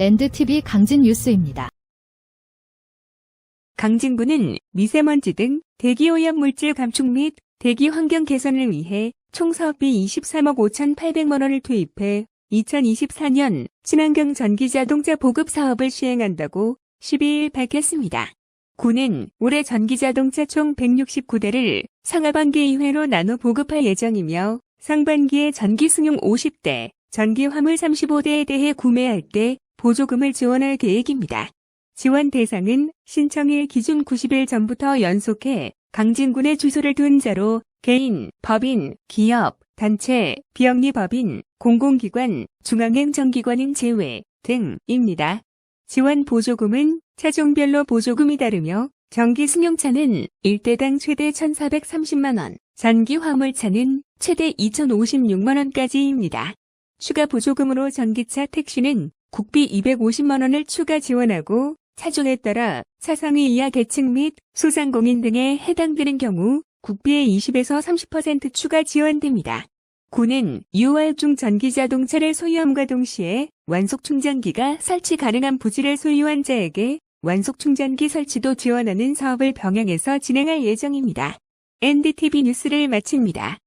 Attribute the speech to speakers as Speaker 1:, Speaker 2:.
Speaker 1: NDTV 강진 뉴스입니다.
Speaker 2: 강진구는 미세먼지 등 대기오염 물질 감축 및 대기 환경 개선을 위해 총 사업비 23억 5,800만 원을 투입해 2024년 친환경 전기 자동차 보급 사업을 시행한다고 12일 밝혔습니다. 구는 올해 전기 자동차 총 169대를 상하반기 2회로 나눠 보급할 예정이며 상반기에 전기 승용 50대, 전기 화물 35대에 대해 구매할 때 보조금을 지원할 계획입니다. 지원 대상은 신청일 기준 90일 전부터 연속해 강진군의 주소를 둔 자로 개인, 법인, 기업, 단체, 비영리 법인, 공공기관, 중앙행정기관인 제외 등입니다. 지원 보조금은 차종별로 보조금이 다르며 전기 승용차는 1대당 최대 1,430만원, 전기 화물차는 최대 2,056만원까지입니다. 추가 보조금으로 전기차 택시는 국비 250만원을 추가 지원하고 차종에 따라 차상위 이하 계층 및 소상공인 등에 해당되는 경우 국비의 20에서 30% 추가 지원됩니다. 구는 6월 중 전기자동차를 소유함과 동시에 완속충전기가 설치 가능한 부지를 소유한 자에게 완속충전기 설치도 지원하는 사업을 병행해서 진행할 예정입니다. NDTV 뉴스를 마칩니다.